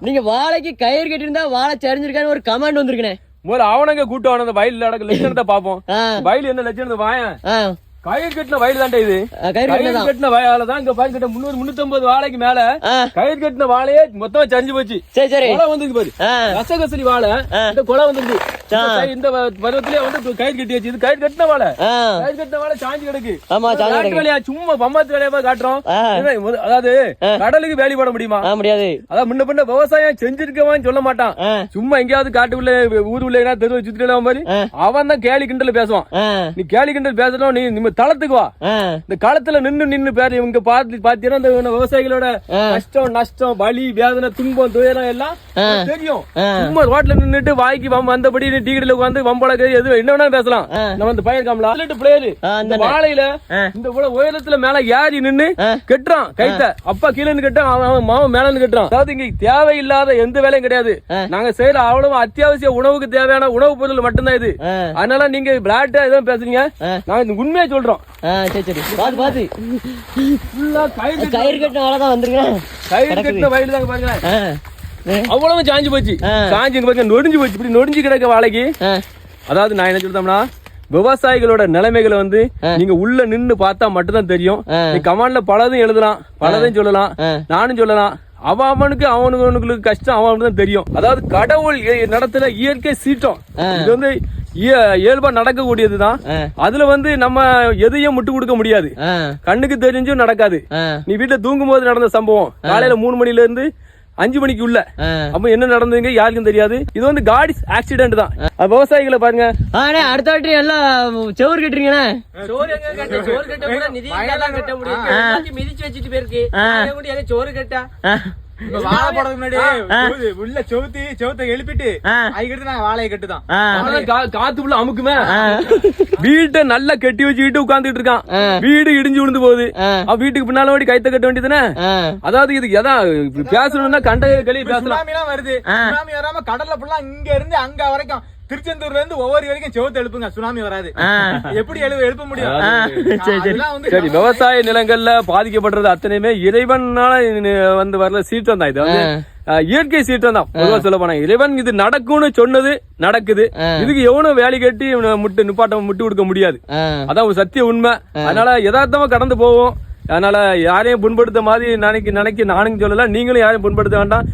நீங்க வாழைக்கு கயிறு கட்டியிருந்தா வாழை சரிஞ்சிருக்கான்னு ஒரு கமெண்ட் வந்திருக்கனே. முதல்ல அவனங்க கூட்டம் அந்த வயல் நடக்க லட்சணத்தை பாப்போம் வயல் என்ன லட்சணத்தை வாயன்? கயிறு கட்டின வயல் தான்டா இது. கயிறு. கட்டின வயல தான் இங்க பாரு கிட்ட முன்னூறு முன்னூத்தி வாழைக்கு மேல கயிறு கட்டின வாழையே மொத்தமா சரிஞ்சு போச்சு. சரி சரி. கொலை வந்துருக்கு பாரு. ஆ. ரசகசலி வாழை. இந்த கொலை வந்துருக்கு. இந்த பருவத்திலே வந்து கயிறு கட்டி வச்சு இது கயிறு கட்டின வாழை. கயிறு கட்டின வாழை சாஞ்சு கிடக்கு. ஆமா சாஞ்சி. வேலையா? சும்மா பம்மாத்து வேலையா காட்டுறோம். அதாவது கடலுக்கு வேலி போட முடியுமா? முடியாது. அதான் முன்ன பின்ன விவசாயம் செஞ்சிருக்கவான்னு சொல்ல மாட்டான். சும்மா எங்கேயாவது காட்டுக்குள்ள ஊர் உள்ள தெருவை சுத்திட்டு மாதிரி. அவன் தான் கேலி கிண்டல் பேசுவான். நீ கேலி கிண்டல் பேசணும் நீ தளத்துக்கு வா. இந்த களத்துல நின்னு நின்னு பேரு இவங்க பார்த்து பாத்தீங்கன்னா இந்த விவசாயிகளோட. கஷ்டம் நஷ்டம் வலி வேதனை துன்பம் துயரம் எல்லாம் தெரியும். சும்மா ரோட்ல நின்னுட்டு வாய்க்கு வந்தபடி டீ கடையில உட்காந்து வம்பளக்கு எது என்ன வேணா பேசலாம். நம்ம இந்த பையன் காமலா பிளேயரு இந்த வாழையில. இந்த உயரத்துல மேல ஏறி நின்னு. கட்டுறான் கைத்த. அப்பா கீழே நின்னு கட்டுறான் அவன் மாமன் மேல கட்டுறான். அதாவது இங்க தேவையில்லாத எந்த வேலையும் கிடையாது. நாங்க செய்யற அவ்வளவு அத்தியாவசிய உணவுக்கு தேவையான உணவுப் பொருள் மட்டும்தான் இது. அதனால நீங்க பிளாட்டா எதுவும் பேசுறீங்க. நாங்க இந்த உண்மையை சொல்றோம். சரி சரி. பாத்து பாத்து. ஃபுல்லா கயிறு கயிறு கட்டின வாழை தான் வந்திருக்கேன் கயிறு கட்டின வயலு தாங்க பாருங்க ஆ. ஆ, அவ்வளவு சாஞ்சு போச்சு. சாஞ்சு இங்க பாருங்க நொடிஞ்சு போச்சு. இப்படி நொடிஞ்சு கிடக்க வாழைக்கு. அதாவது நான் என்ன சொல்றோம்னா விவசாயிகளோட நிலைமைகளை வந்து. நீங்க உள்ள நின்னு பார்த்தா மட்டும்தான் தெரியும். நீ கமாண்ட்ல பலதும் எழுதலாம். பலதையும் சொல்லலாம். நானும் சொல்லலாம். அவன் அவனுக்கு அவனுக்கு கஷ்டம் அவனுக்கு தான் தெரியும். அதாவது கடவுள் நடத்துற இயற்கை சீற்றம். ஆ. இது வந்து இயல்பா நடக்கக்கூடியதுதான். ஆ. அதுல வந்து நம்ம எதையும் முட்டு கொடுக்க முடியாது. கண்ணுக்கு தெரிஞ்சும் நடக்காது. நீ வீட்டுல தூங்கும் போது நடந்த சம்பவம். காலையில மூணு மணில இருந்து அஞ்சு மணிக்கு உள்ள. அப்ப என்ன நடந்ததுங்க யாருக்கும் தெரியாது. இது வந்து காடி ஆக்சிடென்ட் தான். விவசாயிகளை பாருங்க. அடுத்த வாட்டி எல்லாம் செவுரு கட்டுறீங்கண்ணே சோறு எங்க கட்ட? சோறு கட்ட கூட நிதி தான் கட்ட முடியும்? ஆ. எல்லாத்தையும் மிதிச்சு வச்சுட்டு போயிருக்கு. சோறு கட்டா? வாழை போடுறதுக்கு முன்னாடி உள்ள செவுத்தி செவுத்த எழுப்பிட்டு நாங்க வாழையை கட்டுதான். ஆ. அதான் கா- காத்துக்குள்ள அமுக்குமே. வீட்டை நல்லா கட்டி வச்சுக்கிட்டு உட்கார்ந்துட்டு இருக்கான். வீடு இடிஞ்சு விழுந்து போகுது. வீட்டுக்கு பின்னால ஓடி கைத்த கட்ட வேண்டியதுதானே? ஆ. அதாவது இது எதான் பேசணும்னா கண்ட களி பேசலாம். வருது. வராம கடல்ல ஃபுல்லா இங்க இருந்து அங்க வரைக்கும் திருச்செந்தூர்ல இருந்து ஒவ்வொரு வரைக்கும் செவுத்து எழுப்புங்க. சுனாமி வராது. எப்படி எழு எழுப்ப முடியும்? சரி விவசாய நிலங்கள்ல பாதிக்கப்படுறது அத்தனையுமே இறைவனால வந்து வரல சீற்றம் தான். இது வந்து இயற்கை சீற்றம் தான். பொதுவா சொல்ல போனா இறைவன் இது நடக்கும்னு சொன்னது நடக்குது. இதுக்கு எவனும் வேலை கட்டி முட்டு நிப்பாட்ட முட்டு கொடுக்க முடியாது. அதான் ஒரு சத்திய உண்மை. அதனால யதார்த்தமா கடந்து போவோம். அதனால யாரையும் புண்படுத்த மாதிரி நினைக்க நினைக்க நானும் சொல்லல நீங்களும் யாரையும் புண்படுத்த வேண்டாம்.